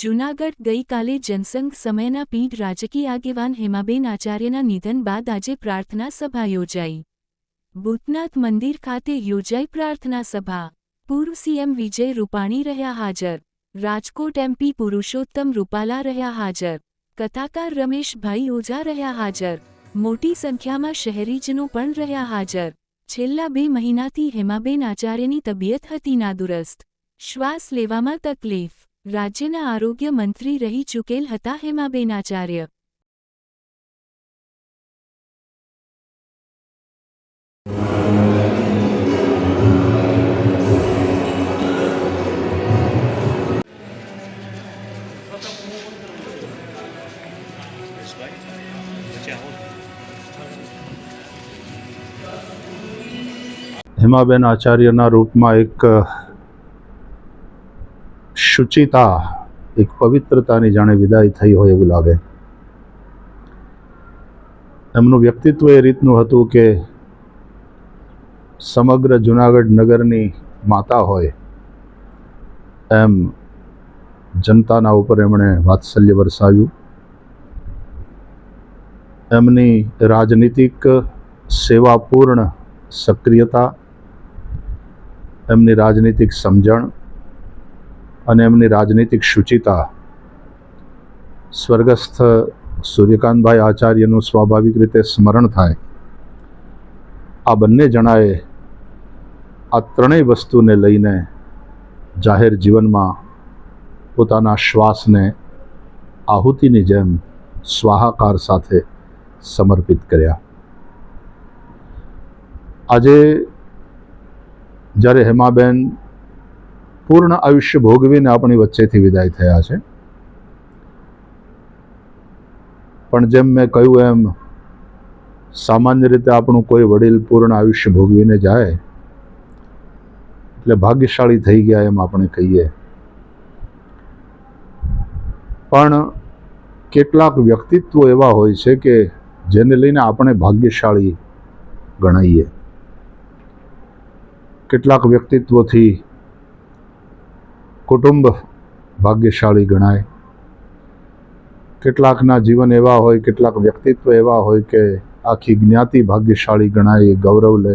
જૂનાગઢ ગઈકાલે જનસંઘ સમયના પીઢ રાજકીય આગેવાન હેમાબેન આચાર્યના નિધન બાદ આજે પ્રાર્થના સભા યોજાઈ. ભૂતનાથ મંદિર ખાતે યોજાઈ પ્રાર્થના સભા. પૂર્વ સીએમ વિજય રૂપાણી રહ્યા હાજર. રાજકોટ એમપી પુરુષોત્તમ રૂપાલા રહ્યા હાજર. કથાકાર રમેશભાઈ ઓઝા રહ્યા હાજર. મોટી સંખ્યામાં શહેરીજનો પણ રહ્યા હાજર. છેલ્લા બે મહિનાથી હેમાબેન આચાર્યની તબિયત હતી નાદુરસ્ત. શ્વાસ લેવામાં તકલીફ. રાજ્યના આરોગ્ય મંત્રી રહી ચૂકેલ હતા હેમાબેન આચાર્ય હેમાબેન આચાર્યના રૂપમાં એક શુચિતા એક પવિત્રતાની જાણે વિદાય થઈ હોય એવું લાગે. એમનું વ્યક્તિત્વ એ રીતનું હતું કે સમગ્ર જુનાગઢ નગરની માતા હોય એમ જનતાના ઉપર એમણે વાત્સલ્ય વરસાવ્યું. એમની રાજનીતિક સેવાપૂર્ણ સક્રિયતા, એમની રાજનીતિક સમજણ અને એમની રાજનીતિક શુચિતા. સ્વર્ગસ્થ સૂર્યકાંતભાઈ આચાર્યનું સ્વાભાવિક રીતે સ્મરણ થાય. આ બંને જણાએ આ ત્રણેય વસ્તુને લઈને જાહેર જીવનમાં પોતાના શ્વાસને આહુતિની જેમ સ્વાહાકાર સાથે સમર્પિત કર્યા. આજે જ્યારે હેમાબેન પૂર્ણ આયુષ્ય ભોગવીને આપણી વચ્ચેથી વિદાય થયા છે. પણ જેમ મેં કહ્યું એમ, સામાન્ય રીતે આપણું કોઈ વડીલ પૂર્ણ આયુષ્ય ભોગવીને જાય, એટલે ભાગ્યશાળી થઈ ગયા એમ આપણે કહીએ. પણ કેટલાક વ્યક્તિત્વ એવા હોય છે કે જેને લઈને આપણે ભાગ્યશાળી ગણાઈએ. કેટલાક વ્યક્તિત્વોથી કુટુંબ ભાગ્યશાળી ગણાય. કેટલાકના જીવન એવા હોય, કેટલાક વ્યક્તિત્વ એવા હોય કે આખી જ્ઞાતિ ભાગ્યશાળી ગણાય એ ગૌરવ લે.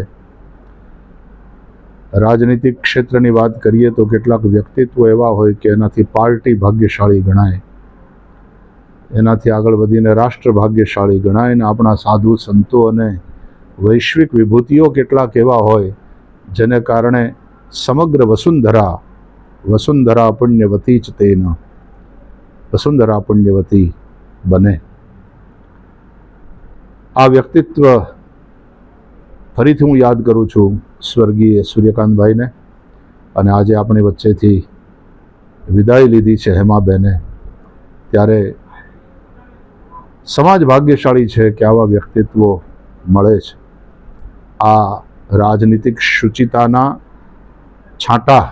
રાજનીતિક ક્ષેત્રની વાત કરીએ તો કેટલાક વ્યક્તિત્વ એવા હોય કે એનાથી પાર્ટી ભાગ્યશાળી ગણાય. એનાથી આગળ વધીને રાષ્ટ્ર ભાગ્યશાળી ગણાય ને આપણા સાધુ સંતો અને વૈશ્વિક વિભૂતિઓ કેટલાક એવા હોય, જેને કારણે સમગ્ર વસુંધરા વસુંધરા પુણ્યવતી જ તેન વસુંધરા પુણ્યવતી બને આ વ્યક્તિત્વ ફરીથી હું યાદ કરું છું સ્વર્ગીય સૂર્યકાંતભાઈને અને આજે આપણી વચ્ચેથી વિદાય લીધી છે હેમાબેને ત્યારે સમાજ ભાગ્યશાળી છે કે આવા વ્યક્તિત્વો મળે છે આ રાજનીતિક શુચિતાના છાંટા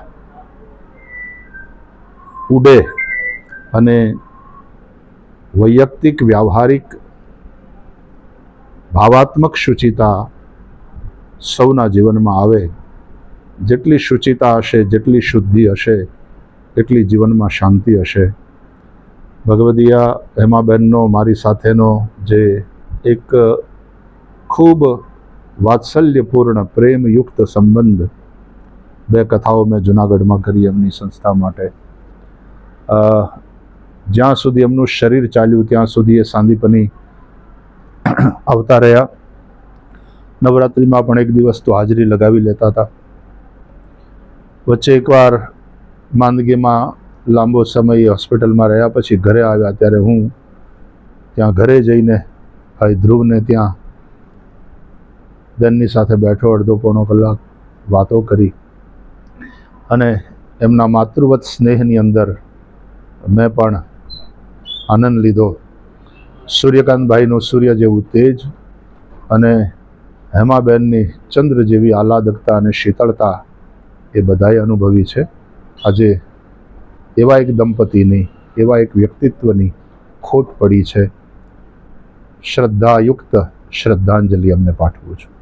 ઉડે અને વૈયક્તિક વ્યવહારિક ભાવાત્મક શુચિતા સૌના જીવનમાં આવે. જેટલી શુચિતા હશે, જેટલી શુદ્ધિ હશે, એટલી જીવનમાં શાંતિ હશે. ભગવદીયા હેમાબેનનો, મારી સાથેનો જે એક ખૂબ વાત્સલ્યપૂર્ણ પ્રેમયુક્ત સંબંધ, બે કથાઓ મેં જુનાગઢમાં કરી એમની સંસ્થા માટે. જ્યાં સુધી એમનું શરીર ચાલ્યું, ત્યાં સુધી એ સાંદીપની આવતા રહ્યા. નવરાત્રિમાં પણ એક દિવસ તો હાજરી લગાવી લેતા હતા. વચ્ચે એકવાર માંદગીમાં લાંબો સમય હોસ્પિટલમાં રહ્યા પછી ઘરે આવ્યા, ત્યારે હું ત્યાં ઘરે જઈને ભાઈ ધ્રુવને ત્યાં બેનની સાથે બેઠો અડધો પોણો કલાક વાતો કરી અને એમના માતૃવત સ્નેહની અંદર મેં પણ આનંદ લીધો. સૂર્યકાંતભાઈનું સૂર્ય જેવું તેજ અને હેમાબેનની ચંદ્ર જેવી આહલાદકતા અને શીતળતા એ બધાએ અનુભવી છે. આજે એવા એક દંપતીની, એવા એક વ્યક્તિત્વની ખોટ પડી છે. શ્રદ્ધાયુક્ત શ્રદ્ધાંજલિ અમને પાઠવું છું.